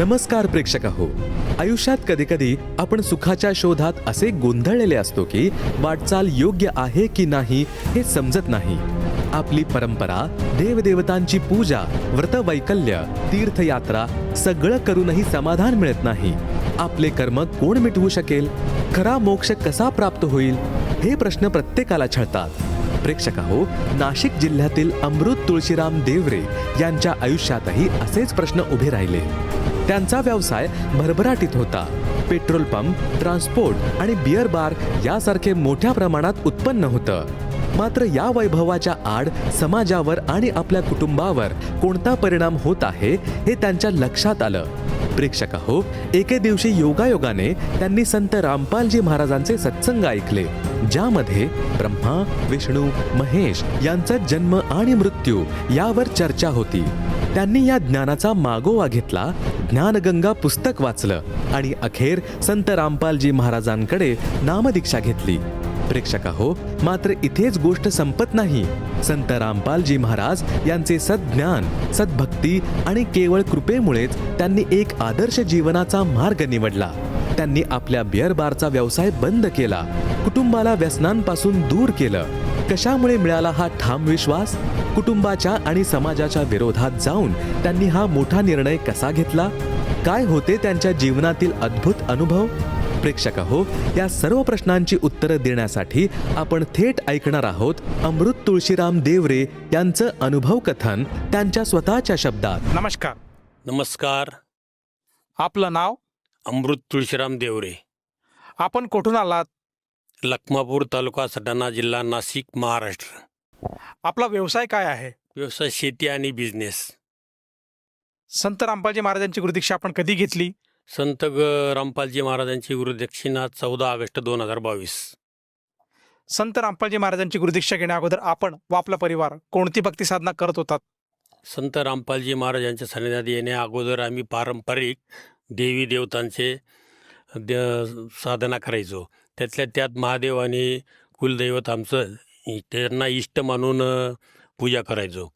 नमस्कार प्रेक्षक हो आयुष्यात कधीकधी आपण सुखाच्या शोधात असे गोंधळलेले असतो की वाटचाल योग्य आहे की नाही हे समजत नाही. आपली परंपरा देवदेवतांची पूजा व्रतवैकल्य तीर्थयात्रा सगळं करूनही समाधान मिळत नाही. आपले कर्म कोण मिटवू शकेल? खरा मोक्ष कसा प्राप्त होईल? हे प्रश्न प्रत्येकाला छळतात. प्रेक्षक हो नाशिक जिल्ह्यातील अमृत तुळशीराम देवरे यांच्या आयुष्यातही असेच प्रश्न उभे राहिले. त्यांचा व्यवसाय भरभराटीत होता. पेट्रोल पंप ट्रान्सपोर्ट आणि बिअर बार यासारखे मोठ्या प्रमाणात उत्पन्न होतं. मात्र या वैभवाच्या आड समाजावर आणि आपल्या कुटुंबावर कोणता परिणाम होत आहे हे त्यांच्या लक्षात आलं. प्रेक्षक हो एके दिवशी योगायोगाने त्यांनी संत रामपालजी महाराजांचे सत्संग ऐकले ज्यामध्ये ब्रह्मा विष्णू महेश यांचा जन्म आणि मृत्यू यावर चर्चा होती. त्यांनी या ज्ञानाचा मागोवा घेतला ज्ञानगंगा पुस्तक वाचलं आणि अखेर संत रामपालजी महाराजांकडे नामदीक्षा घेतली. प्रेक्षक हो मात्र इथेच गोष्ट संपत नाही. संत रामपालजी महाराज यांचे सद्ज्ञान सद्भक्ती आणि केवळ कृपेमुळेच त्यांनी एक आदर्श जीवनाचा मार्ग निवडला. त्यांनी आपल्या बिअर बारचा व्यवसाय बंद केला. कुटुंबाला व्यसनांपासून दूर केलं. कशामुळे मिळाला हा ठाम विश्वास? कुटुंबाच्या आणि समाजाच्या विरोधात जाऊन त्यांनी हा मोठा निर्णय कसा घेतला? काय होते त्यांच्या जीवनातील अद्भुत अनुभव? प्रेक्षक हो या सर्व प्रश्नांची उत्तरं देण्यासाठी आपण थेट ऐकणार आहोत अमृत तुळशीराम देवरे यांचं अनुभव कथन त्यांच्या स्वतःच्या शब्दात. नमस्कार. नमस्कार. आपलं नाव? अमृत तुळशीराम देवरे. आपण कुठून आलात? लखमापूर तालुका सटाणा जिल्हा नाशिक महाराष्ट्र. आपला व्यवसाय काय आहे? व्यवसाय शेती आणि बिझनेस संत रामपालजी महाराजांची गुरुदीक्षा आपण कधी घेतली? संत ग रामपालजी महाराजांची गुरुदक्षिणा चौदा ऑगस्ट दोन हजार बावीस. संत रामपालजी महाराजांची गुरुदीक्षा घेण्या अगोदर आपण व आपला परिवार कोणती भक्ती साधना करत होतात? संत रामपालजी महाराजांच्या सानिध्यात येण्या अगोदर आम्ही पारंपरिक देवी देवतांचे द साधना करायचो. त्यातल्या त्यात महादेव आणि कुलदैवत आमचं त्यांना इष्ट मानून पूजा करायचो.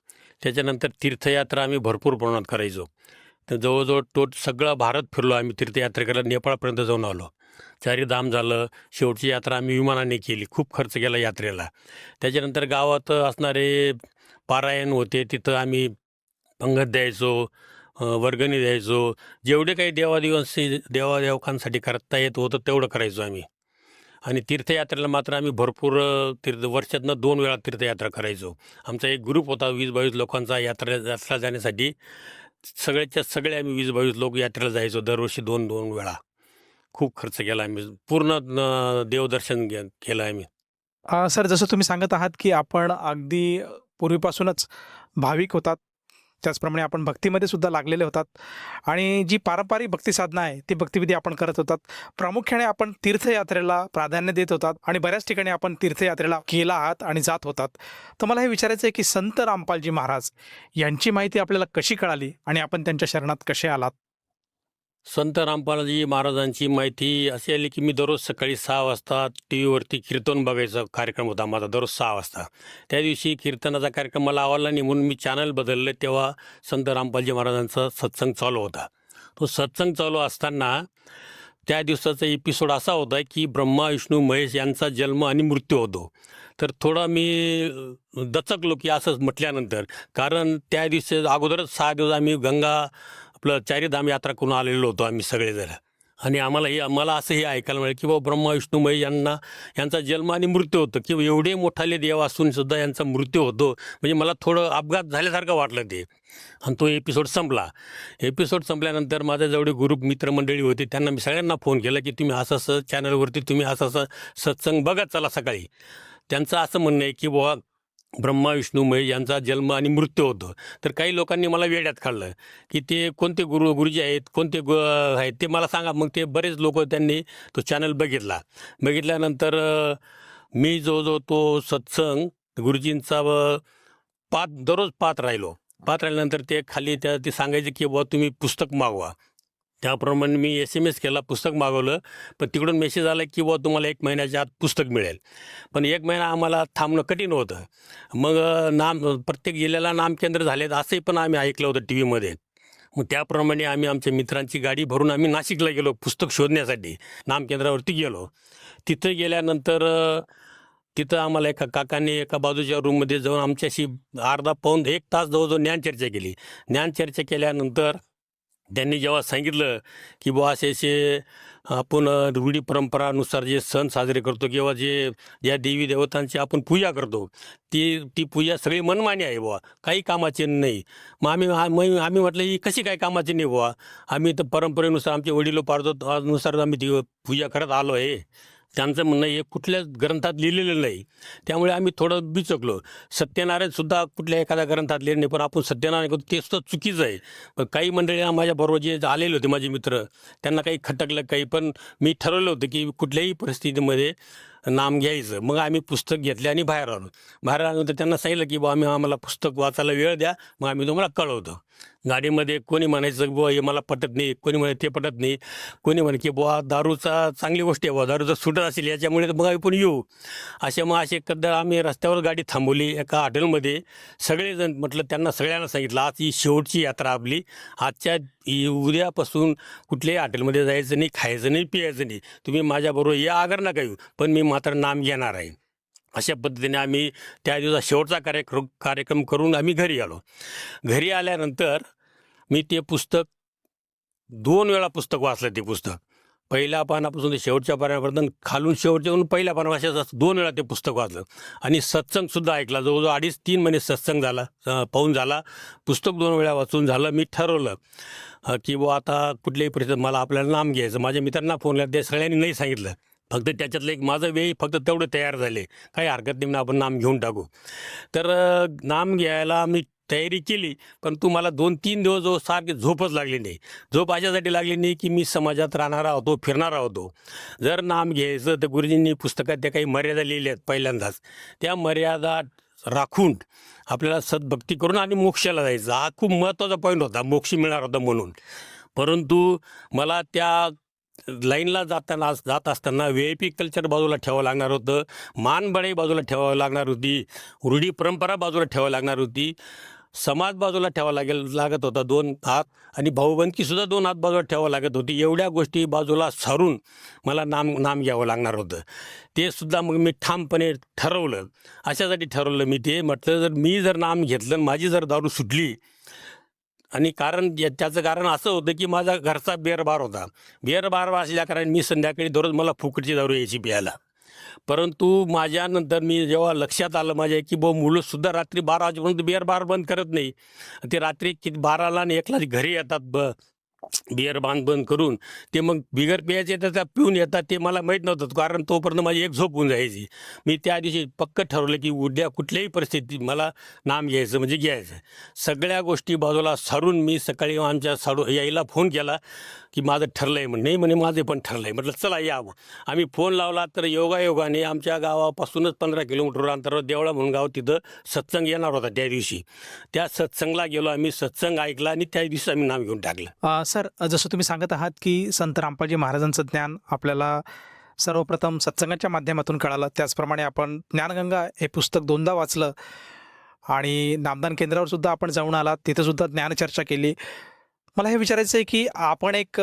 त्याच्यानंतर तीर्थयात्रा आम्ही भरपूर प्रमाणात करायचो. तर जवळजवळ तो सगळा भारत फिरलो आम्ही तीर्थयात्रेकडे नेपाळपर्यंत जाऊन आलो. चारीधाम झालं. शेवटची यात्रा आम्ही विमानाने केली. खूप खर्च केला यात्रेला. त्याच्यानंतर गावात असणारे पारायण होते. तिथं आम्ही पंगत द्यायचो वर्गणी द्यायचो. जेवढे काही देवादेवांशी देवादेवकांसाठी करता येत होतं तेवढं करायचो आम्ही. आणि तीर्थयात्रेला मात्र आम्ही भरपूर तीर्थ वर्षातनं दोन वेळा तीर्थयात्रा करायचो. आमचा एक ग्रुप होता वीस बावीस लोकांचा यात्रा यात्रा जाण्यासाठी. सगळ्याच्या सगळे आम्ही वीस बावीस लोक यात्रेला जायचो दरवर्षी दोन दोन वेळा. खूप खर्च केला आम्ही. पूर्ण देवदर्शन घे- केलं आम्ही. सर जसं तुम्ही सांगत आहात की आपण अगदी पूर्वीपासूनच भाविक होतात त्याचप्रमाणे आपण भक्तीमध्ये सुद्धा लागलेले होतात. आणि जी पारंपरिक भक्ती साधना आहे ती भक्तिविधी आपण करत होतात. प्रामुख्याने आपण तीर्थयात्रेला प्राधान्य देत होतात आणि बऱ्याच ठिकाणी आपण तीर्थयात्रेला केला आहात आणि जात होतात. तर मला हे विचारायचं आहे की संत रामपालजी महाराज यांची माहिती आपल्याला कशी कळाली आणि आपण त्यांच्या शरणात कसे आलात? संत रामपालजी महाराजांची माहिती अशी आली की मी दररोज सकाळी सहा वाजता टी व्हीवरती कीर्तन बघायचा कार्यक्रम होता माझा दररोज सहा वाजता. त्या दिवशी कीर्तनाचा कार्यक्रम मला आवडला नाही म्हणून मी चॅनल बदलले तेव्हा संत रामपालजी महाराजांचा सत्संग चालू होता. तो सत्संग चालू असताना त्या दिवसाचा एपिसोड असा होता की ब्रह्मा विष्णू महेश यांचा जन्म आणि मृत्यू होतो. तर थोडा मी दचकलो की असंच म्हटल्यानंतर. कारण त्या दिवशी अगोदरच सहा दिवस आम्ही गंगा आपलं चारीधाम यात्रा करून आलेलो होतो आम्ही सगळेजण. आणि आम्हाला हे मला असं हे ऐकायला मिळालं की बाबा ब्रह्मा विष्णुमय यांना यांचा जन्म आणि मृत्यू होतो. की एवढे मोठाले देव असून सुद्धा यांचा मृत्यू होतो. म्हणजे मला थोडं अपघात झाल्यासारखं वाटलं ते. आणि तो एपिसोड संपला. एपिसोड संपल्यानंतर माझ्या जेवढे ग्रुप मित्रमंडळी होते त्यांना मी सगळ्यांना फोन केला की तुम्ही असं असं चॅनलवरती तुम्ही असं असं सत्संग बघत चला सकाळी. त्यांचं असं म्हणणं आहे की बुवा ब्रह्मा विष्णूमय यांचा जन्म आणि मृत्यू होतो. तर काही लोकांनी मला वेड्यात काढलं की ते कोणते गुरु गुरुजी आहेत कोणते गु आहेत ते मला सांगा. मग ते बरेच लोक त्यांनी तो चॅनल बघितला. बघितल्यानंतर मी जो जो तो सत्संग गुरुजींचा व पात दररोज पाहत राहिलो. पाहत राहिल्यानंतर ते खाली त्या ते सांगायचे की बुवा तुम्ही पुस्तक मागवा. त्याप्रमाणे मी एस एम एस केला पुस्तक मागवलं. पण तिकडून मेसेज आला की बुवा तुम्हाला एक महिन्याच्या आत पुस्तक मिळेल. पण एक महिना आम्हाला थांबणं कठीण होतं. मग नाम प्रत्येक जिल्ह्याला नामकेंद्र झालेत असंही पण आम्ही ऐकलं होतं टी व्हीमध्ये मग त्याप्रमाणे आम्ही आमच्या मित्रांची गाडी भरून आम्ही नाशिकला गेलो पुस्तक शोधण्यासाठी. नामकेंद्रावरती गेलो. तिथं गेल्यानंतर तिथं आम्हाला एका काकाने एका बाजूच्या रूममध्ये जाऊन आमच्याशी अर्धा पाऊन एक तास जवळजवळ ज्ञानचर्चा केली. ज्ञानचर्चा केल्यानंतर त्यांनी जेव्हा सांगितलं की बुवा असे असे आपण रूढी परंपरानुसार जे सण साजरे करतो किंवा जे ज्या देवी देवतांची आपण पूजा करतो ती ती पूजा सगळी मनमानी आहे बुवा. काही कामाची नाही. मग आम्ही आम्ही आम्ही म्हटलं ही कशी काय कामाची नाही बुवा? आम्ही तर परंपरेनुसार आमचे वडिलो पारदोनुसार आम्ही ती पूजा करत आलो आहे. त्यांचं म्हणणं हे कुठल्याच ग्रंथात लिहिलेलं नाही. त्यामुळे आम्ही थोडं बिचकलो. सत्यनारायणसुद्धा कुठल्या एखाद्या ग्रंथात लिहिले नाही पण आपण सत्यनारायण करतो ते सुद्धा चुकीचं आहे. पण काही मंडळी माझ्याबरोबर जे आलेले होते माझे मित्र त्यांना काही खटकलं काही पण मी ठरवलं होतं की कुठल्याही परिस्थितीमध्ये नाम घ्यायचं. मग आम्ही पुस्तक घेतले आणि बाहेर आलो. बाहेर आल्यानंतर त्यांना सांगितलं की बुवा आम्ही आम्हाला पुस्तक वाचायला वेळ द्या. मग आम्ही तुम्हाला कळवतो. गाडीमध्ये कोणी म्हणायचं बुवा हे मला पटत नाही. कोणी म्हणे ते पटत नाही. कोणी म्हणे की बुवा दारूचा चांगली गोष्ट आहे बुवा दारूचा सुटत असेल याच्यामुळे मग आम्ही पण येऊ. असे मग असे कदा आम्ही रस्त्यावर गाडी थांबवली एका हॉटेलमध्ये. सगळेजण म्हटलं त्यांना सगळ्यांना सांगितलं आज ही शेवटची यात्रा आपली. आजच्या उद्यापासून कुठल्याही हॉटेलमध्ये जायचं नाही खायचं नाही पियायचं नाही. तुम्ही माझ्याबरोबर या आगर नका येऊ. पण मी मात्र नाम घेणार आहे. अशा पद्धतीने आम्ही त्या दिवसा शेवटचा कार्यक्रम कार्यक्रम करून आम्ही घरी आलो. घरी आल्यानंतर मी ते पुस्तक दोन वेळा पुस्तक वाचलं ते पुस्तक. पहिल्या पानापासून ते शेवटच्या पानापर्यंत खालून शेवटच्या पहिल्या पानापासून असं दोन वेळा ते पुस्तक वाचलं. आणि सत्संगसुद्धा ऐकला. जवळजवळ अडीच तीन महिने सत्संग झाला पाहून झाला. पुस्तक दोन वेळा वाचून झालं. मी ठरवलं की बुवा आता कुठल्याही परिस्थितीत मला आपल्याला नाम घ्यायचं. माझ्या मित्रांना फोन केला. ते सगळ्यांनी नाही सांगितलं. फक्त त्याच्यातलं एक माझं वेळ फक्त तेवढं तयार झाले. काही हरकत नाही म्हणून आपण नाम घेऊन टाकू. तर नाम घ्यायला मी तयारी केली पण तू मला दोन तीन दिवस जो सारखी झोपच लागली नाही. झोप अशासाठी लागली नाही की मी समाजात राहणारा होतो फिरणारा होतो. जर नाम घ्यायचं तर गुरुजींनी पुस्तकात त्या काही मर्यादा लिहिल्या आहेत पहिल्यांदाच. त्या मर्यादा राखून आपल्याला सद्भक्ती करून आणि मोक्षाला जायचं. हा खूप महत्त्वाचा पॉईंट होता मोक्ष मिळणार होता म्हणून. परंतु मला त्या लाईनला जाताना जात असताना व्ही आय पी कल्चर बाजूला ठेवावं लागणार होतं. मानबळे बाजूला ठेवावं लागणार होती. रूढी परंपरा बाजूला ठेवावं लागणार होती. समाज बाजूला ठेवा लागेल लागत होता दोन हात आणि भाऊबंदकीसुद्धा दोन हात बाजूला ठेवावं लागत होती. एवढ्या गोष्टी बाजूला सारून मला नाम नाम घ्यावं लागणार होतं. ते सुद्धा मग मी ठामपणे ठरवलं. अशासाठी ठरवलं मी ते. म्हटलं जर मी जर नाम घेतलं माझी जर दारू सुटली आणि कारण या- त्याचं कारण असं होतं की माझा घरचा बेरबार होता. बेरबार असल्या कारण मी संध्याकाळी दररोज मला फुकटची दारू यायची प्यायला. परंतु माझ्यानंतर मी जेव्हा लक्षात आलं माझ्या की बो मुलंसुद्धा रात्री बारा वाजेपर्यंत बिअर बार बंद करत नाही. ते रात्री किती बाराला आणि एकला घरी येतात ब बिअर बांध बंद करून ते मग बिगर प्यायचे तर त्या पिऊन येतात ते मला माहीत नव्हतं कारण तोपर्यंत माझी एक झोप होऊन जायची. मी त्या दिवशी पक्क ठरवलं की उद्या कुठल्याही परिस्थितीत मला नाम घ्यायचं म्हणजे घ्यायचं. सगळ्या गोष्टी बाजूला सारून मी सकाळी आमच्या साडू यायला फोन केला. की माझं ठरलं आहे म्हणे. नाही म्हणे माझे पण ठरलं आहे म्हटलं चला या आम्ही फोन लावला तर योगायोगाने आमच्या गावापासूनच पंधरा किलोमीटर अंतरावर देवळा म्हणून गाव तिथं सत्संग येणार होता त्या दिवशी. त्या सत्संगला गेलो आम्ही सत्संग ऐकला आणि त्या दिवशी आम्ही नाव घेऊन टाकलं. सर जसं तुम्ही सांगत आहात की संत रामपाजी महाराजांचं ज्ञान आपल्याला सर्वप्रथम सत्संगाच्या माध्यमातून कळालं. त्याचप्रमाणे आपण ज्ञानगंगा हे पुस्तक दोनदा वाचलं आणि नामदान केंद्रावर सुद्धा आपण जाऊन आलात. तिथं सुद्धा ज्ञानचर्चा केली. मला हे विचारायचं आहे की आपण एक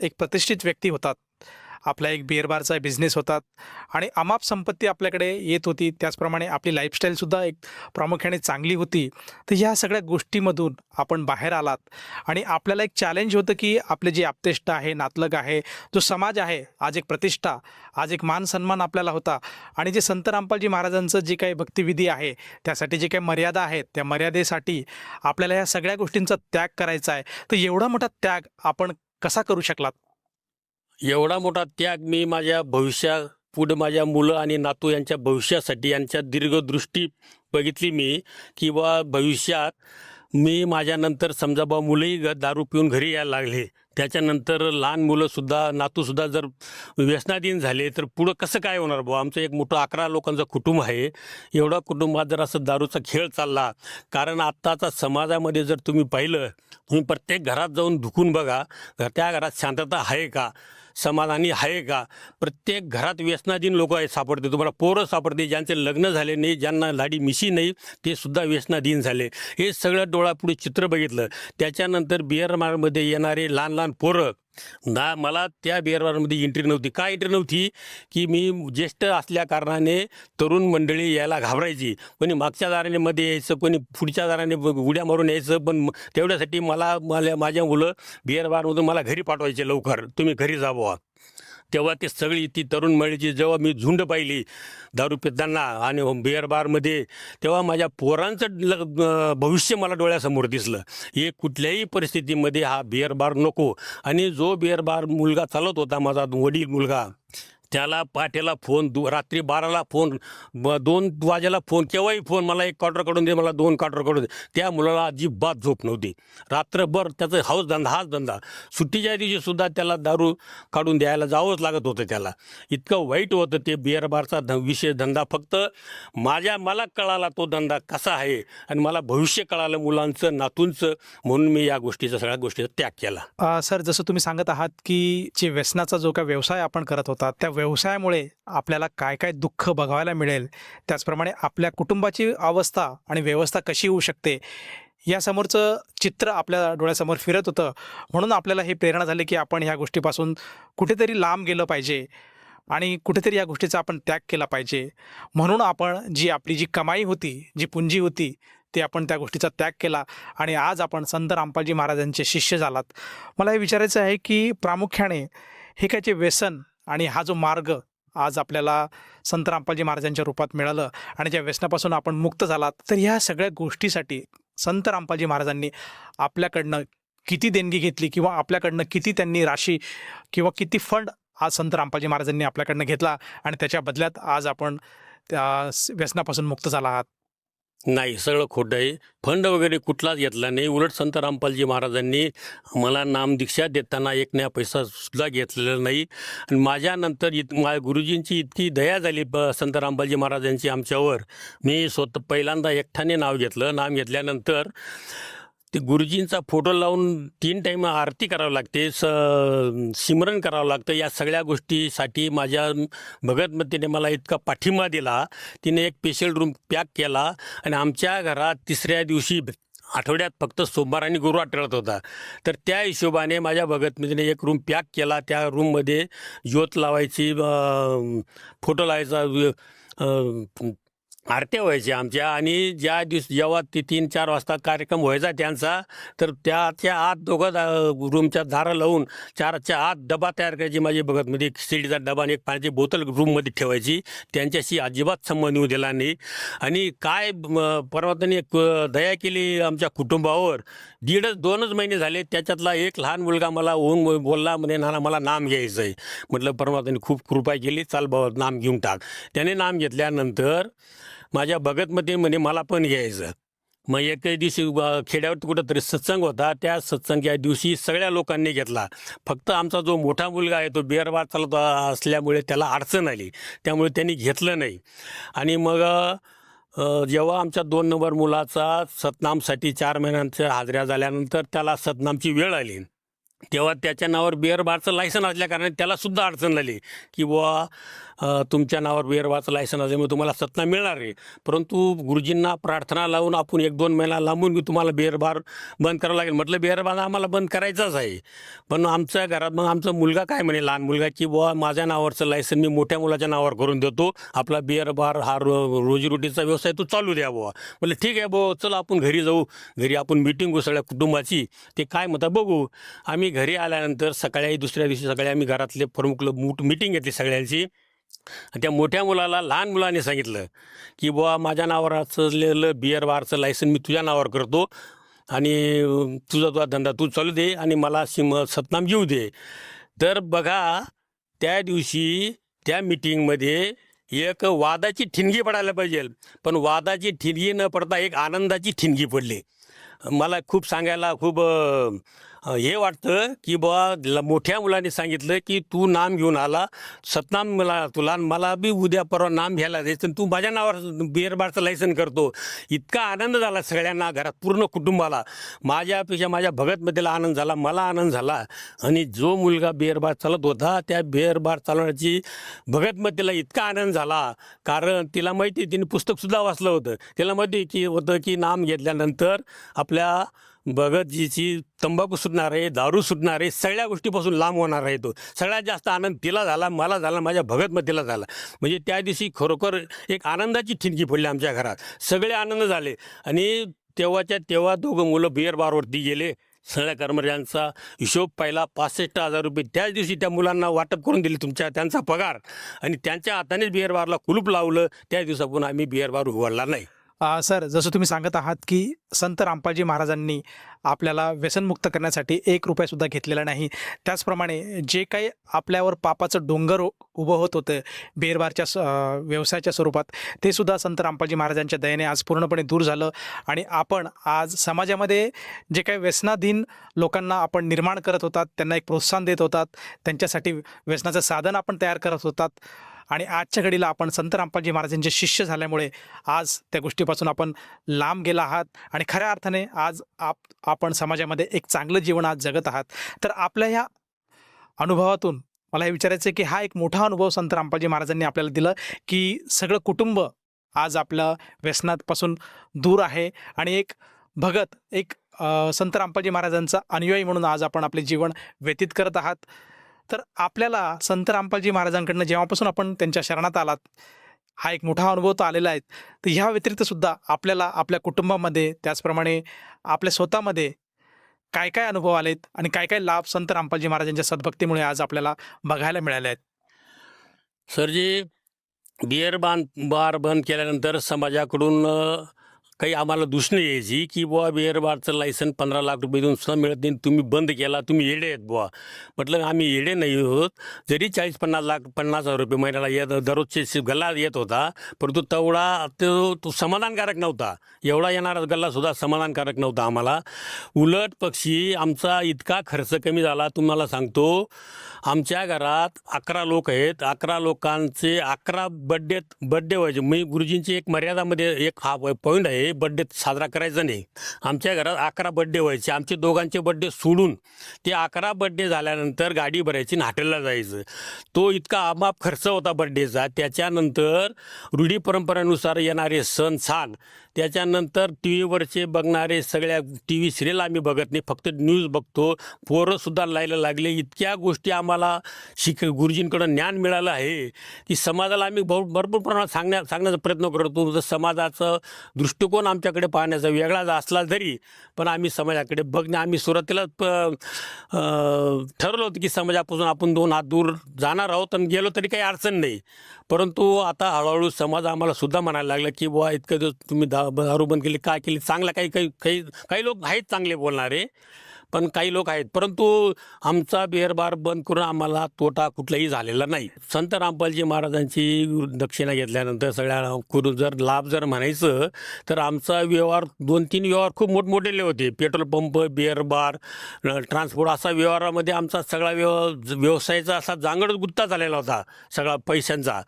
एक प्रतिष्ठित व्यक्ती होतात. आपला एक बिअरबारचा बिझनेस होतात आणि अमाप संपत्ती आपल्याकडे येत होती. त्याचप्रमाणे आपली लाईफस्टाईलसुद्धा एक प्रामुख्याने चांगली होती. तर ह्या सगळ्या गोष्टीमधून आपण बाहेर आलात. आणि आपल्याला एक चॅलेंज होतं की आपले जे आपतेष्ट आहे नातलग आहे जो समाज आहे आज एक प्रतिष्ठा आज एक मान सन्मान आपल्याला होता. आणि जे संत रामपालजी महाराजांचं जे काही भक्तिविधी आहे त्यासाठी जे काही मर्यादा आहेत त्या मर्यादेसाठी आपल्याला ह्या सगळ्या गोष्टींचा त्याग करायचा आहे. तर एवढा मोठा त्याग आपण कसा करू शकलात? एवढा मोठा त्याग मी माझ्या भविष्या पुढे माझ्या मुलं आणि नातू यांच्या भविष्यासाठी यांच्या दीर्घदृष्टी बघितली मी की बा भविष्यात मी माझ्यानंतर समजा बा मुलंही ग दारू पिऊन घरी यायला लागले. त्याच्यानंतर लहान मुलंसुद्धा नातूसुद्धा जर व्यसनाधीन झाले तर पुढं कसं काय होणार बुवा? आमचं एक मोठं अकरा लोकांचं कुटुंब आहे. एवढा कुटुंबात जर असं दारूचा खेळ चालला कारण आत्ताचा समाजामध्ये जर तुम्ही पाहिलं तुम्ही प्रत्येक घरात जाऊन धुकून बघा त्या घरात शांतता आहे का? समाधानी आहे का? प्रत्येक घरात व्यसनाधीन लोक आहेत सापडते तुम्हाला पोरं सापडते ज्यांचे लग्न झाले नाही ज्यांना लाडी मिशी नाही ते सुद्धा व्यसनाधीन झाले. हे सगळं डोळापुढे चित्र बघितलं. त्याच्यानंतर बिअर येणारे लहान लहान पोरं ना मला त्या बिअरबारमध्ये एंट्री नव्हती. का एंट्री नव्हती? की मी ज्येष्ठ असल्या कारणाने तरुण मंडळी यायला घाबरायची. कोणी मागच्या दाराने मध्ये यायचं कोणी पुढच्या दाराने उड्या मारून यायचं पण तेवढ्यासाठी मला मला माझ्या मुलं बिअरबारमधून मला घरी पाठवायचे लवकर. तुम्ही घरी जा तेव्हा ते सगळी ती तरुण मंडळीची जेव्हा मी झुंड पाहिली दारू पितांना आणि बिअर बारमध्ये तेव्हा माझ्या पोरांचं भविष्य मला डोळ्यासमोर दिसलं. हे कुठल्याही परिस्थितीमध्ये हा बिअर बार नको. आणि जो बिअर बार मुलगा चालत होता माझा वडील मुलगा त्याला पाठीला फोन दु रात्री बाराला फोन ब दोन वाजेला फोन केव्हाही फोन मला एक क्वार्टर काढून दे मला दोन क्वार्टर काढून दे. त्या मुलाला अजिबात झोप नव्हती. रात्रभर त्याचा हाऊस धंदा हाच धंदा. सुट्टीच्या दिवशीसुद्धा त्याला दारू काढून द्यायला जावंच लागत होतं त्याला. इतकं वाईट होतं ते बिअर बारचा ध विशेष धंदा. फक्त माझ्या मला कळाला तो धंदा कसा आहे आणि मला भविष्य कळालं मुलांचं नातूंचं. म्हणून मी या गोष्टीचा सगळ्या गोष्टीचा त्याग केला. सर जसं तुम्ही सांगत आहात की जे व्यसनाचा जो काय व्यवसाय आपण करत होता त्या व्यवसायामुळे आपल्याला काय काय दुःख बघायला मिळेल त्याचप्रमाणे आपल्या कुटुंबाची अवस्था आणि व्यवस्था कशी होऊ शकते यासमोरचं चित्र आपल्या डोळ्यासमोर फिरत होतं. म्हणून आपल्याला हे प्रेरणा झाली की आपण ह्या गोष्टीपासून कुठेतरी लांब गेलं पाहिजे आणि कुठेतरी या गोष्टीचा आपण त्याग केला पाहिजे. म्हणून आपण जी आपली जी कमाई होती जी पुंजी होती ते आपण त्या गोष्टीचा त्याग केला आणि आज आपण संत रामपालजी महाराजांचे शिष्य झालात. मला हे विचारायचं आहे की प्रामुख्याने हे काय जे व्यसन आणि हा जो मार्ग आज आपल्याला संत रामपालजी महाराजांच्या रूपात मिळालं आणि ज्या व्यसनापासून आपण मुक्त झालात तर ह्या सगळ्या गोष्टीसाठी संत रामपालजी महाराजांनी आपल्याकडनं किती देणगी घेतली किंवा आपल्याकडनं किती त्यांनी राशी किंवा किती फंड आज संत रामपालजी महाराजांनी आपल्याकडनं घेतला आणि त्याच्या बदल्यात आज आपण त्या व्यसनापासून मुक्त झाला आहात? नाही सगळं खोटं आहे. फंड वगैरे कुठलाच घेतला नाही. उलट संत रामपालजी महाराजांनी मला नामदीक्षा देताना एक नया पैसा सुद्धा घेतलेला नाही. आणि माझ्यानंतर इत मा गुरुजींची इतकी दया झाली ब संत रामपालजी महाराजांची आमच्यावर. मी स्वतः पहिल्यांदा एकठाने नाव घेतलं. नाम घेतल्यानंतर ते गुरुजींचा फोटो लावून तीन टाईम आरती करावं लागते स सिमरन करावं लागतं. या सगळ्या गोष्टीसाठी माझ्या भगतमतीने मला इतका पाठिंबा दिला. तिने एक स्पेशल रूम पॅक केला आणि आमच्या घरात तिसऱ्या दिवशी आठवड्यात फक्त सोमवार आणि गुरुवार टळत होता. तर त्या हिशोबाने माझ्या भगतमतीने एक रूम पॅक केला. त्या रूममध्ये ज्योत लावायची फोटो लावायचा आरत्या व्हायच्या आमच्या आणि ज्या दिवस जेव्हा ती तीन चार वाजता कार्यक्रम व्हायचा त्यांचा तर त्याच्या आत दोघं दा- रूमच्या दारं लावून चारच्या आत डबा तयार करायची माझी बघत म्हणजे स्टीलचा डबा आणि एक पाण्याची बोतल रूममध्ये ठेवायची. त्यांच्याशी अजिबात संबंध येऊ दिला नाही. आणि काय म, परमात्म्याने दया केली आमच्या कुटुंबावर. दीडच दोनच महिने झाले त्याच्यातला एक लहान मुलगा मला होऊन बोलला म्हणे नाना मला नाम घ्यायचं आहे म्हटलं परमात्म्याने खूप कृपा केली चाल बाबा नाम घेऊन टाक. त्याने नाम घेतल्यानंतर माझ्या भगतमध्ये म्हणे मला पण घ्यायचं. मग एकही दिवशी खेड्यावर कुठंतरी सत्संग होता. त्या सत्संग या दिवशी सगळ्या लोकांनी घेतला. फक्त आमचा जो मोठा मुलगा आहे तो बिअरबार चालत असल्यामुळे त्याला अडचण आली. त्यामुळे त्यांनी घेतलं नाही. आणि मग जेव्हा आमच्या दोन नंबर मुलाचा सतनामसाठी चार महिन्यांच्या हाजऱ्या झाल्यानंतर त्याला सतनामची वेळ आली. तेव्हा त्याच्या नावावर बिअर बारचं लायसन असल्याकारणाने त्यालासुद्धा अडचण आली. की बुवा तुमच्या नावावर वेरवाच लायसन असल्यामुळे तुम्हाला सत्ता मिळणार आहे. परंतु गुरुजींना प्रार्थना लावून आपण एक दोन महिना लांबून मी तुम्हाला बेरबार बंद करावं लागेल. म्हटलं बेरबार आम्हाला बंद करायचाच आहे. पण आमच्या घरात मग आमचा मुलगा काय म्हणे लहान मुलगा की बुवा माझ्या नावावरचं लायसन मी मोठ्या मुलाच्या नावावर करून देतो. आपला बेरबार हा रो रोजीरोटीचा व्यवसाय तू चालू द्या बुवा. म्हटलं ठीक आहे बुवा चला आपण घरी जाऊ. घरी आपण मिटिंग होऊ सगळ्या कुटुंबाची. ते काय म्हणता बघू. आम्ही घरी आल्यानंतर सकाळी दुसऱ्या दिवशी सकाळी आम्ही घरातले प्रमुख लोक मोठ मिटिंग घेतली सगळ्यांची. आणि त्या मोठ्या मुलाला लहान मुलाने सांगितलं की बुवा माझ्या नावावर असलेलं बिअर बारचं लायसन मी तुझ्या नावावर करतो आणि तुझा तुझा धंदा तू चालू दे आणि मला सिम सतनाम घेऊ दे. तर बघा त्या दिवशी त्या मिटिंगमध्ये एक वादाची ठिणगी पडायला पाहिजे. पण वादाची ठिणगी न पडता एक आनंदाची ठिणगी पडली. मला खूप सांगायला खूप हे वाटतं की बुवा ल- मोठ्या मुलांनी सांगितलं की तू नाम घेऊन आला सतनाम मला तुला आणि मला बी उद्या परवा नाम घ्यायला जायचं आणि तू माझ्या नावावर बिअर बारचं लायसन करतो. इतका आनंद झाला सगळ्यांना घरात पूर्ण कुटुंबाला. माझ्यापेक्षा माझ्या भगतमतीला आनंद झाला मला आनंद झाला. आणि जो मुलगा बिअर बार चालत होता त्या बिअर बार चालवण्याची भगतमतीला इतका आनंद झाला. कारण तिला माहिती तिने पुस्तकसुद्धा वाचलं होतं. तिला माहिती की होतं की नाम घेतल्यानंतर आपल्या भगतजीची तंबाखू सुटणार आहे दारू सुटणार आहे सगळ्या गोष्टीपासून लांब होणार आहे तो. सगळ्यात जास्त आनंद तिला झाला मला झाला माझ्या भगतमतीला झाला. म्हणजे त्या दिवशी खरोखर एक आनंदाची ठिणकी पडली आमच्या घरात. सगळे आनंद झाले. आणि तेव्हाच्या तेव्हा दोघं मुलं बिअर बारवरती गेले. सगळ्या कर्मचाऱ्यांचा हिशोब पाहिला. पासष्ट हजार रुपये त्याच दिवशी त्या मुलांना वाटप करून दिले तुमच्या त्यांचा पगार. आणि त्यांच्या हातानेच बिअर बारला कुलूप लावलं. त्या दिवसापासून आम्ही बिअर बार उघडला नाही. सर जसं तुम्ही सांगत आहात की संत रामपालजी महाराजांनी आपल्याला व्यसनमुक्त करण्यासाठी एक रुपयासुद्धा घेतलेला नाही. त्याचप्रमाणे जे काही आपल्यावर पापाचं डोंगर उभं होत होतं बेरबारच्या व्यवसायाच्या स्वरूपात ते सुद्धा संत रामपालजी महाराजांच्या दयेने आज पूर्णपणे दूर झालं आणि आपण आज समाजामध्ये जे काही व्यसनाधीन लोकांना आपण निर्माण करत होतात त्यांना एक प्रोत्साहन देत होतात त्यांच्यासाठी व्यसनाचं साधन आपण तयार करत होतात आणि आजच्या घडीला आपण संत रामपालजी महाराजांचे शिष्य झाल्यामुळे आज त्या गोष्टीपासून आपण लांब गेला आहात. आणि खऱ्या अर्थाने आज आप आपण समाजामध्ये एक चांगलं जीवन आज जगत आहात. तर आपल्या ह्या अनुभवातून मला हे विचारायचं आहे की हा एक मोठा अनुभव संत रामपालजी महाराजांनी आपल्याला दिला की सगळं कुटुंब आज आपलं व्यसनापासून दूर आहे. आणि एक भगत एक संत रामपालजी महाराजांचा अनुयायी म्हणून आज आपण आपले जीवन व्यतीत करत आहात. तर आपल्याला संत रामपालजी महाराजांकडनं जेव्हापासून आपण त्यांच्या शरणात आलात हा एक मोठा अनुभव तो आलेला आहे. तर ह्या व्यतिरिक्त सुद्धा आपल्याला आपल्या कुटुंबामध्ये त्याचप्रमाणे आपल्या स्वतःमध्ये काय काय अनुभव आलेत आणि काय काय लाभ संत रामपालजी महाराजांच्या सद्भक्तीमुळे आज आपल्याला बघायला मिळाले आहेत? सर जी बांध बार बंद केल्यानंतर समाजाकडून काही आम्हाला दुसणं यायची की बुवा बिअर बारचं लायसन पंधरा लाख रुपये देऊन सुद्धा मिळत नाही. तुम्ही बंद केला तुम्ही येडे आहेत बुवा. म्हटलं आम्ही येडे नाही होत. जरी चाळीस पन्नास लाख पन्नास हजार रुपये महिन्याला येत दररोजचे गल्ला येत होता परंतु तेवढा तो तो समाधानकारक नव्हता. एवढा येणारा गल्लासुद्धा समाधानकारक नव्हता आम्हाला. उलट पक्षी आमचा इतका खर्च कमी झाला तुम्हाला सांगतो. आमच्या घरात अकरा लोक आहेत. अकरा लोकांचे अकरा बड्डे बड्डे व्हायचे. मी गुरुजींची एक मर्यादामध्ये एक हा पॉईंट आहे. बड्डे साजरा करायचा नाही. आमच्या घरात अकरा बड्डे व्हायचे. आमचे दोघांचे बड्डे सोडून ते अकरा बड्डे झाल्यानंतर गाडी भरायची आणि हॉटेलला जायचं. तो इतका आमाप खर्च होता बड्डेचा त्याच्यानंतर रूढी परंपरेनुसार येणारे सण सण त्याच्यानंतर टी व्हीवरचे बघणारे सगळ्या टी व्ही सिरियल आम्ही बघत नाही. फक्त न्यूज बघतो. पोरंसुद्धा लायला लागले. इतक्या गोष्टी आम्हाला शिक गुरुजींकडं ज्ञान मिळालं आहे की समाजाला आम्ही भर भरपूर प्रमाणात सांगण्या सांगण्याचा प्रयत्न करतो जर समाजाचं दृष्टिकोन आमच्याकडे पाहण्याचा वेगळाच असला तरी पण आम्ही समाजाकडे बघणे आम्ही सुरुवातीला प- होतं की समाजापासून आपण दोन हात दूर जाणार आहोत आणि गेलो तरी काही अडचण नाही. परंतु आता हळूहळू समाज आम्हाला सुद्धा म्हणायला लागला की बुवा इतकं दिवस तुम्ही दा दारू बंद केली काय केली चांगला काही काही काही काही लोक आहेत चांगले बोलणारे. पण काही लोक आहेत. परंतु आमचा बेरबार बंद करून आम्हाला तोटा कुठलाही झालेला नाही. संत रामपालजी महाराजांची दक्षिणा घेतल्यानंतर सगळ्या करून जर लाभ जर म्हणायचं तर आमचा व्यवहार दोन तीन व्यवहार खूप मोठमोठेले होते. पेट्रोल पंप बेरबार ट्रान्सपोर्ट असा व्यवहारामध्ये आमचा सगळा व्यव व्यवसायाचा असा जांगड गुंता झालेला होता सगळा पैशांचा.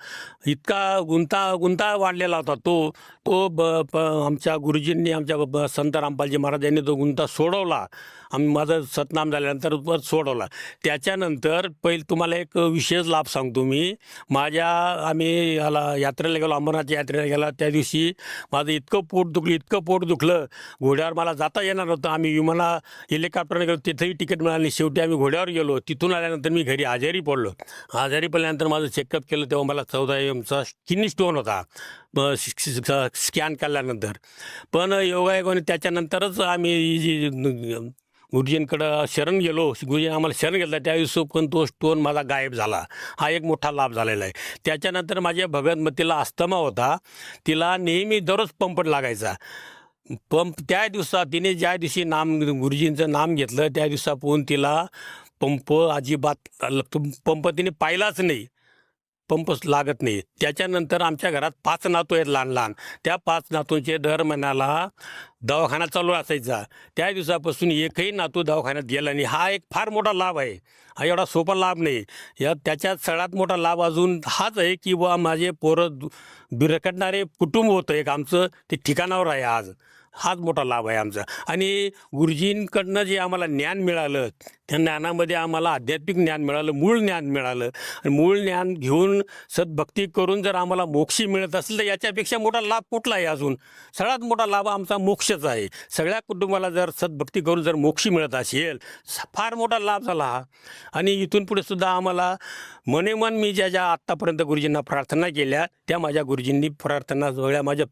इतका गुंता गुंता वाढलेला होता. तो तो ब प आमच्या गुरुजींनी आमच्या ब- संत रामपालजी महाराजांनी तो गुंता सोडवला. आम माझं सतनाम झाल्यानंतर परत सोडवला. त्याच्यानंतर पहिले तुम्हाला एक विशेष लाभ सांगतो मी. माझ्या आम्ही याला यात्रेला गेलो अमरनाथ यात्रेला गेला. त्या दिवशी माझं इतकं पोट दुखलं इतकं पोट दुखलं. घोड्यावर मला जाता येणार नव्हतं. आम्ही विमाना हेलिकॉप्टरने गेलो तिथंही तिकीट मिळालं शेवटी आम्ही घोड्यावर गेलो. तिथून आल्यानंतर मी घरी आजारी पडलो. आजारी पडल्यानंतर माझं चेकअप केलं तेव्हा मला चौदा एमचा किडनी स्टोन होता. स्कॅन केल्यानंतर. पण योगायोगाने त्याच्यानंतरच आम्ही जी गुरुजींकडं शरण गेलो. गुरुजी आम्हाला शरण घेतलं त्या दिवशी पण तो स्टोन माझा गायब झाला. हा एक मोठा लाभ झालेला आहे. त्याच्यानंतर माझ्या भगतमतीला अस्थमा होता. तिला नेहमी दररोज पंपट लागायचा. पंप त्या दिवसात तिने ज्या दिवशी नाम गुरुजींचं नाम घेतलं त्या दिवसापासून तिला पंप अजिबात पंप तिने पाहिलाच नाही. पंप लागत नाही. त्याच्यानंतर आमच्या घरात पाच नातू आहेत लहान लहान. त्या पाच नातूंचे दर महिन्याला दवाखाना चालू असायचा. त्या दिवसापासून एकही नातू दवाखान्यात गेला नाही. हा एक फार मोठा लाभ आहे. हा एवढा सोपा लाभ नाही. या त्याच्यात सगळ्यात मोठा लाभ अजून हाच आहे की बुवा माझे पोरं दु- बिरकटणारे कुटुंब होतं एक आमचं. ते ठिकाणावर आहे आज. हाच मोठा लाभ आहे आमचा. आणि गुरुजींकडनं जे आम्हाला ज्ञान मिळालं त्या ज्ञानामध्ये आम्हाला आध्यात्मिक ज्ञान मिळालं मूळ ज्ञान मिळालं. आणि मूळ ज्ञान घेऊन सद्भक्ती करून जर आम्हाला मोक्षी मिळत असेल तर याच्यापेक्षा मोठा लाभ कुठला आहे अजून? सगळ्यात मोठा लाभ आमचा मोक्षच आहे. सगळ्या कुटुंबाला जर सद्भक्ती करून जर मोक्षी मिळत असेल स- फार मोठा लाभ झाला हा. आणि इथून पुढे सुद्धा आम्हाला मनेमन मी ज्या ज्या आत्तापर्यंत गुरुजींना प्रार्थना केल्या त्या माझ्या गुरुजींनी प्रार्थना सगळ्या माझ्या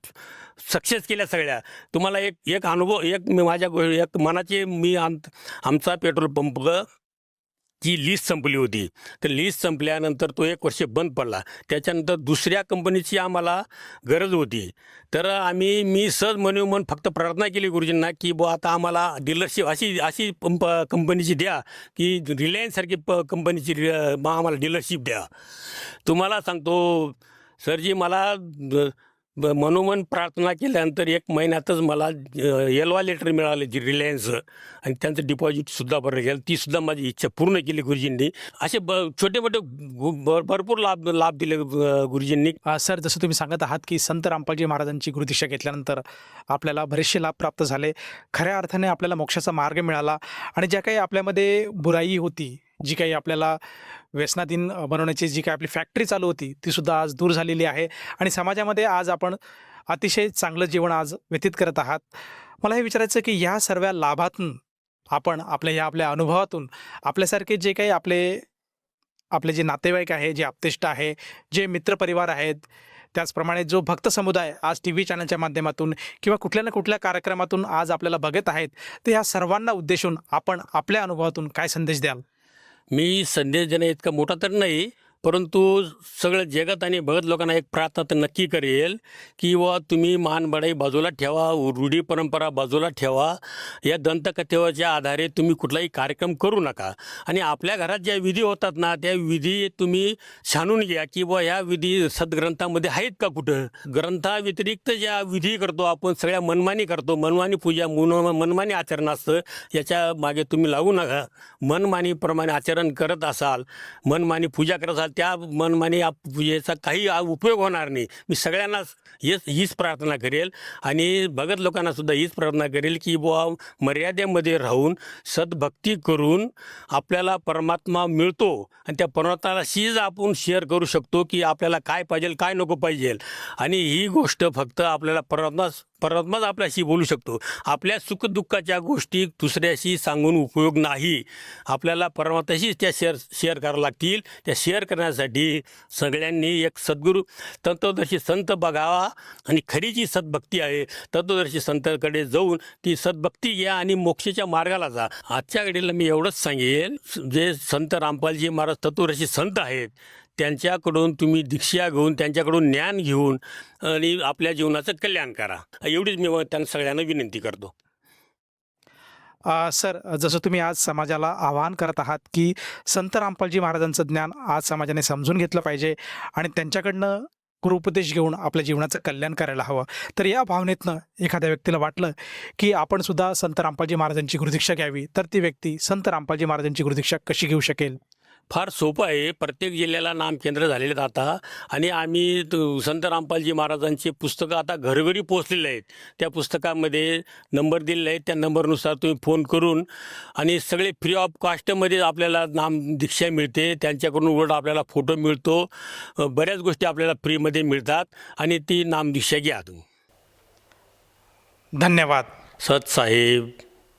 सक्सेस केल्या सगळ्या. तुम्हाला एक एक अनुभव एक माझ्या गो- एक मनाचे मी आमचा पेट्रोल पंप ची लिस्ट संपली होती. तर लिस्ट संपल्यानंतर तो एक वर्ष बंद पडला. त्याच्यानंतर दुसऱ्या कंपनीची आम्हाला गरज होती. तर आम्ही मी सहज म्हणू मन फक्त प्रार्थना केली गुरुजींना की बुवा आता आम्हाला डीलरशिप अशी अशी पंप कंपनीची द्या की रिलायन्ससारखी प कंपनीची मग आम्हाला डीलरशिप द्या. तुम्हाला सांगतो सरजी मला ब- मनोमन प्रार्थना केल्यानंतर एक महिन्यातच मला एलवा लेटर मिळालं जी रिलायन्सचं आणि त्यांचं डिपॉझिटसुद्धा भरलं गेलं. तीसुद्धा माझी इच्छा पूर्ण केली गुरुजींनी. असे ब छोटे मोठे गु- भर- भरपूर लाभ लाभ दिले गुरुजींनी. सर जसं तुम्ही सांगत आहात की संत रामपालजी महाराजांची गुरुदीक्षा घेतल्यानंतर आपल्याला बरेचसे लाभ प्राप्त झाले. खऱ्या अर्थाने आपल्याला मोक्षाचा मार्ग मिळाला. आणि ज्या काही आपल्यामध्ये बुराई होती जी काही आपल्याला व्यसनाधीन बनवण्याची जी काही आपली फॅक्टरी चालू होती ती सुद्धा आज दूर झालेली आहे. आणि समाजामध्ये आज आपण अतिशय चांगलं जीवन आज व्यतीत करत आहात. मला हे विचारायचं की ह्या सर्व लाभातून आपण आपल्या ह्या आपल्या अनुभवातून आपल्यासारखे जे काही आपले आपले जे नातेवाईक आहे जे आप्तेष्ट आहे जे मित्रपरिवार आहेत त्याचप्रमाणे जो भक्त समुदाय आज टी व्ही चॅनलच्या माध्यमातून किंवा कुठल्या ना कुठल्या कार्यक्रमातून आज आपल्याला बघत आहेत तर या सर्वांना उद्देशून आपण आपल्या अनुभवातून काय संदेश द्याल? मी संदेश इतका मोठा तर नाही परंतु सगळं जगत आणि भगत लोकांना एक प्रार्थना तर नक्की करेल की व तुम्ही मानबडाई बाजूला ठेवा रूढी परंपरा बाजूला ठेवा. या दंतकथेवरच्या आधारे तुम्ही कुठलाही कार्यक्रम करू नका. आणि आपल्या घरात ज्या विधी होतात ना त्या विधी तुम्ही छानून घ्या की व ह्या विधी सद्ग्रंथामध्ये आहेत का कुठं? ग्रंथाव्यतिरिक्त ज्या विधी करतो आपण सगळ्या मनमानी करतो मनमानी पूजा मन मनमानी आचरण असतं याच्या मागे तुम्ही लागू नका. मनमानीप्रमाणे आचरण करत असाल मनमानी पूजा करत असाल त्या मनमानी आप- पूजेचा काही उपयोग होणार नाही. मी सगळ्यांना हेच हीच प्रार्थना करेल आणि भगत लोकांना सुद्धा हीच प्रार्थना करेल की बुवा मर्यादेमध्ये राहून सद्भक्ती करून आपल्याला परमात्मा मिळतो आणि त्या परमात्माशीच आपण शेअर करू शकतो की आपल्याला काय पाहिजे काय नको पाहिजे. आणि ही गोष्ट फक्त आपल्याला परमात्मा परमात्माच आपल्याशी बोलू शकतो. आपल्या सुखदुःखाच्या गोष्टी दुसऱ्याशी सांगून उपयोग नाही. आपल्याला परमात्माशीच त्या शेअर शेअर करावं लागतील. त्या शेअर करण्यासाठी सगळ्यांनी एक सद्गुरू तत्वदर्शी संत बघावा आणि खरी जी सद्भक्ती आहे तत्वदर्शी संतांकडे जाऊन ती सद्भक्ती घ्या आणि मोक्षाच्या मार्गाला जा. आजच्या घडीला मी एवढंच सांगेल जे संत रामपालजी महाराज तत्वदर्शी संत आहेत त्यांच्याकडून तुम्ही दीक्षा घेऊन त्यांच्याकडून ज्ञान घेऊन आणि आपल्या जीवनाचं कल्याण करा. एवढीच मी त्यांना सगळ्यांना विनंती करतो. सर जसं तुम्ही आज समाजाला आवाहन करत आहात की संत रामपालजी महाराजांचं ज्ञान आज समाजाने समजून घेतलं पाहिजे आणि त्यांच्याकडनं गुरुपदेश घेऊन आपल्या जीवनाचं कल्याण करायला हवं. तर या भावनेतनं एखाद्या व्यक्तीला वाटलं की आपण सुद्धा संत रामपालजी महाराजांची गुरुदीक्षा घ्यावी तर ती व्यक्ती संत रामपालजी महाराजांची गुरुदीक्षा कशी घेऊ शकेल? फार सोपं आहे. प्रत्येक जिल्ह्याला नाम केंद्र झालेले आहेत आता. आणि आम्ही त- संत रामपालजी महाराजांची पुस्तकं आता घरोघरी पोचलेले आहेत. त्या पुस्तकामध्ये नंबर दिलेले आहेत. त्या नंबरनुसार तुम्ही फोन करून आणि सगळे फ्री ऑफ कॉस्टमध्ये आपल्याला नाम दीक्षा मिळते. त्यांच्याकडून उलट आपल्याला फोटो मिळतो. बऱ्याच गोष्टी आपल्याला फ्रीमध्ये मिळतात. आणि ती नाम दीक्षा घ्या तुम्ही. धन्यवाद. सत साहेब.